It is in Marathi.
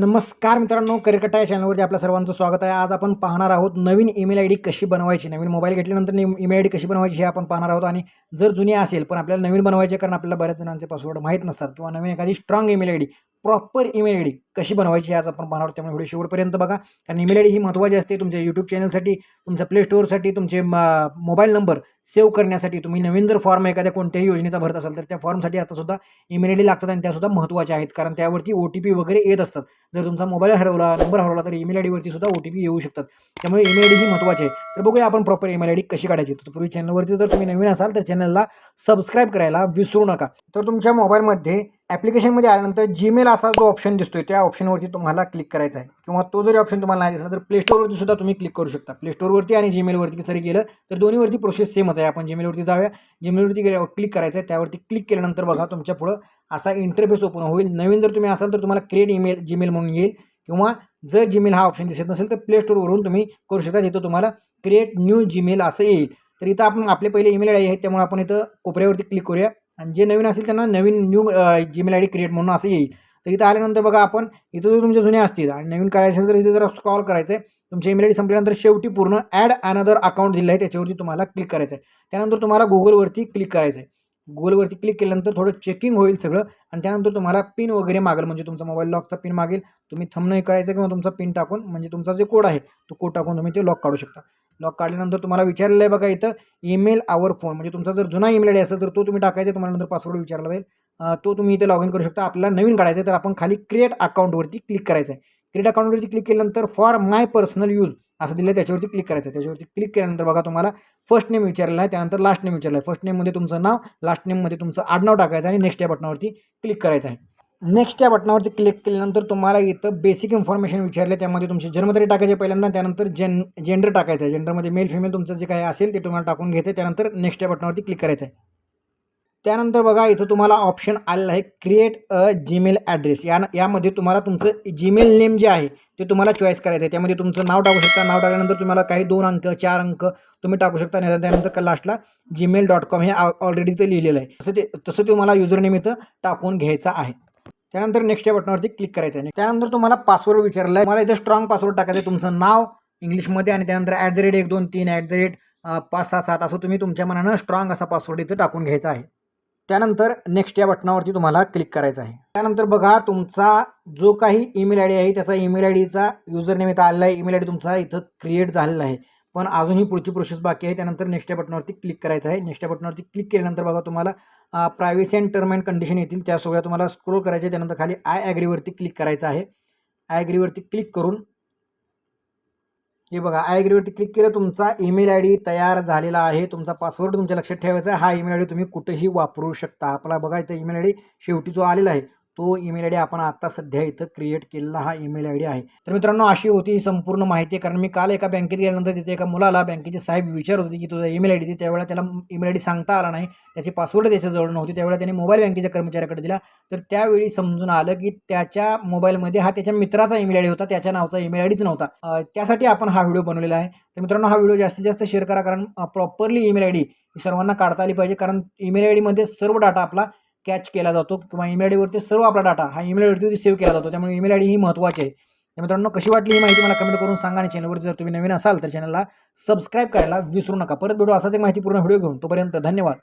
नमस्कार मित्रांनो करिकट्टा या चॅनलवरती आपल्या सर्वांचं स्वागत आहे. आज आपण पाहणार आहोत नवीन ईमेल आय डी कशी बनवायची. नवीन मोबाईल घेतल्यानंतर ईमेल आय डी कशी बनवायची हे आपण पाहणार आहोत. आणि जर जुनी असेल पण आपल्याला नवीन बनवायचे कारण आपल्याला बऱ्याच जणांचे पासवर्ड माहीत नसतात किंवा नवीन एखादी strong email I D proper email I D कशी बनवायची आज आपण पाहणार त्यामुळे व्हिडिओ शेवटपर्यंत बघा. कारण ईमेल आय डी ही महत्त्वाची असते तुमच्या यूट्यूब चॅनलसाठी तुमच्या प्ले स्टोअरसाठी तुमचे मोबाईल नंबर सेव्ह करण्यासाठी तुम्ही नवीन जर फॉर्म एखाद्या कोणत्याही योजनेचा भरत असाल तर त्या फॉर्मसाठी आता सुद्धा ईमेल आय डी लागतात आणि त्यासुद्धा महत्त्वाच्या आहेत. कारण त्यावरती ओ टी पी वगैरे येत असतात. जर तुमचा मोबाईल हरवला नंबर हरवला तर ईमेल आय डीवरती सुद्धा ओ टी पी येऊ शकतात. त्यामुळे ईमेल आय डी ही महत्त्वाची आहे. तर बघूया आपण प्रॉपर ईमेल आय डी कशी काढायची. तर पूर्वी चॅनलवरती जर तुम्ही नवीन असाल तर चॅनलला सबस्क्राईब करायला विसरू नका. तर तुमच्या मोबाईलमध्ये ॲप्लिकेशनमध्ये आल्यानंतर जीमेल असा जो ऑप्शन दिसतोय त्या ऑप्शनवरती तुम्हाला क्लिक करायचा आहे. किंवा तो जरी ऑप्शन तुम्हाला नाही दिसला तर प्ले स्टोअरवरती सुद्धा तुम्ही क्लिक करू शकता. प्ले स्टोरवरती आणि जीमेलवरती जरी गेलं तर दोन्हीवरती प्रोसेस सेमच आहे. आपण जीमेलवरती जाऊया. जीमेलवरती गेल्या क्लिक करायचं आहे. त्यावरती क्लिक केल्यानंतर बघा तुमच्या पुढं असा इंटरफेस ओपन होईल. नवीन जर तुम्ही असाल तर तुम्हाला क्रिएट ईमेल जीमेल म्हणून येईल. किंवा जर जीमेल हा ऑप्शन दिसत नसेल तर प्लेस्टोरवरून तुम्ही करू शकता. जिथं तुम्हाला क्रिएट न्यू जीमेल असं येईल. तर इथं आपण आपले पहिले ईमेल आय आहे त्यामुळे आपण इथं कोपऱ्यावरती क्लिक करूया. आणि जे नवीन असेल त्यांना नवीन new Gmail I D create म्हणून असं येईल. तर इथं आल्यानंतर बघा आपण इथं जर तुमचे जुने असतील आणि नवीन करायचे असेल तर इथं जर स्कॉल करायचं आहे तुमची ईमेल आय डी संपल्यानंतर शेवटी पूर्ण ॲड अनदर अकाउंट दिलं आहे त्याच्यावरती तुम्हाला क्लिक करायचं आहे त्यानंतर तुम्हाला गुगलवरती क्लिक करायचं आहे गुगलवरती क्लिक केल्यानंतर थोडं चेकिंग होईल सगळं आणि त्यानंतर तुम्हाला पिन वगैरे मागेल. म्हणजे तुमचा मोबाईल लॉकचा पिन मागेल. तुम्ही थंब करायचं किंवा तुमचा पिन टाकून म्हणजे तुमचा जे कोड आहे तो कोड टाकून तुम्ही ते लॉक काढू शकता. लॉक काढल्यानंतर तुम्हाला विचारलेलं आहे बघा इथं ईमेल आवर फोन म्हणजे तुमचा जर जुना ईमेल आय डी असेल तर तो तुम्ही टाकायचा तुम्हाला नंतर पासवर्ड विचारला जाईल. तो तुम्ही इथे लॉग इन करू शकता. आपल्याला नवीन काढायचं आहे तर आपण खाली क्रिएट अकाउंटवरती क्लिक करायचं आहे. क्रिएट अकाउंटवरती क्लिक केल्यानंतर फॉर माय पर्सनल यूज असं दिलं आहे त्याच्यावरती क्लिक करायचं आहे. त्याच्यावरती क्लिक केल्यानंतर बघा तुम्हाला फर्स्ट नेम विचारलेलं आहे त्यानंतर लास्ट नेम विचारला आहे. फर्स्ट नेममध्ये तुमचं नाव लास्ट नेममध्ये तुमचं आडनाव टाकायचं आणि नेक्स्ट या बटनावरती क्लिक करायचं आहे. नेक्स्ट या बटनावरती क्लिक केल्यानंतर तुम्हाला इथं बेसिक इन्फॉर्मेशन विचारले त्यामध्ये तुमची जन्मतारीख टाकायचे पहिल्यांदा त्यानंतर जेन जेंडर टाकायचं आहे. जेंडरमध्ये मेल फिमेल तुमचं जे काही असेल ते तुम्हाला टाकून घ्यायचं आहे. त्यानंतर नेक्स्ट या बटनावरती क्लिक करायचं आहे. त्यानंतर बघा इथं तुम्हाला ऑप्शन आलेलं आहे क्रिएट अ जीमेल ॲड्रेस या यामध्ये तुम्हाला तुमचं जीमेल नेम जे आहे ते तुम्हाला चॉईस करायचं आहे. त्यामध्ये तुमचं नाव टाकू शकता. नाव टाकल्यानंतर तुम्हाला काही दोन अंक चार अंक तुम्ही टाकू शकता. नाही त्यानंतर लास्टला जीमेल डॉट कॉम हे ऑलरेडी ते लिहिलेलं आहे. तसं ते तसं तुम्हाला युजर नेम इथं टाकून घ्यायचा आहे. त्यानंतर नेक्स्ट या बटनावरती क्लिक करायचं आहे त्यानंतर तुम्हाला पासवर्ड विचारला आहे मला इथे स्ट्रॉंग पासवर्ड टाकायचं आहे तुमचं नाव इंग्लिशमध्ये आणि त्यानंतर ॲट द रेट एक दोन तीन ॲट द रेट पाच सहा सात असं तुम्ही तुमच्या मनानं स्ट्रॉंग असा पासवर्ड इथं टाकून घ्यायचा आहे. त्यानंतर नेक्स्ट या बटनावरती तुम्हाला क्लिक करायचं आहे. त्यानंतर बघा तुमचा जो काही ईमेल आय डी आहे त्याचा ईमेल आय डीचा युजर नेम इथं आलेला आहे. ईमेल आय डी तुमचा इथं क्रिएट झालेला आहे. पण अजूनही पुढची प्रोसेस बाकी आहे. त्यानंतर नेक्स्ट या बटनावरती क्लिक करायचं आहे. नेक्स्ट या बटनावरती क्लिक केल्यानंतर बघा तुम्हाला privacy and term and condition येतील. त्या सगळ्या तुम्हाला स्क्रोल करायचे त्यानंतर खाली आय ॲग्रीवरती क्लिक करायचं आहे. आय ॲग्रीवरती क्लिक करून हे बघा आय ॲग्रीवरती क्लिक केलं तुमचा ईमेल आय डी तयार झालेला आहे. तुमचा पासवर्ड तुमच्या लक्षात ठेवायचा आहे. हा ईमेल आय डी तुम्ही कुठेही वापरू शकता. आपला बघा इथं ईमेल आय डी शेवटी जो आलेला आहे तो ईमेल आय डी आपण आत्ता सध्या इथं क्रिएट केलेला हा ईमेल आय डी आहे. तर मित्रांनो अशी होती ही संपूर्ण माहिती. कारण मी काल एका बँकेत गेल्यानंतर तिथे एका मुलाला बँकेचे साहेब विचारत होते की तुझा ईमेल आय डी त्यावेळेला त्याला ईमेल आय डी सांगता आला नाही. त्याची पासवर्ड त्याच्याजवळ नव्हती. त्यावेळेला त्याने मोबाईल बँकेच्या कर्मचाऱ्याकडे दिला. तर त्यावेळी समजून आलं की त्याच्या मोबाईलमध्ये हा त्याच्या मित्राचा ईमेल आय डी होता. त्याच्या नावचा ईमेल आय डीच नव्हता. त्यासाठी आपण हा व्हिडिओ बनवलेला आहे. तर मित्रांनो हा व्हिडिओ जास्तीत जास्त शेअर करा. कारण प्रॉपरली ईमेल आय डी सर्वांना काढता आली पाहिजे. कारण ईमेल आय डीमध्ये सर्व डाटा आपला कॅच केला जातो किंवा ईमेल आय डीवरती सर्व आपला डाटा हा ईमेल आय डीवरती सेव्ह केला जातो. त्यामुळे ईमेल आय डी ही महत्त्वाची आहे. तर मित्रांनो कशी वाटली ही माहिती मला कमेंट करून सांगा आणि चॅनलवर जर तुम्ही नवीन असाल तर चॅनलला सबस्क्राईब करायला विसरू नका. परत भेटू असाच एक माहितीपूर्ण व्हिडिओ घेऊन. तोपर्यंत धन्यवाद.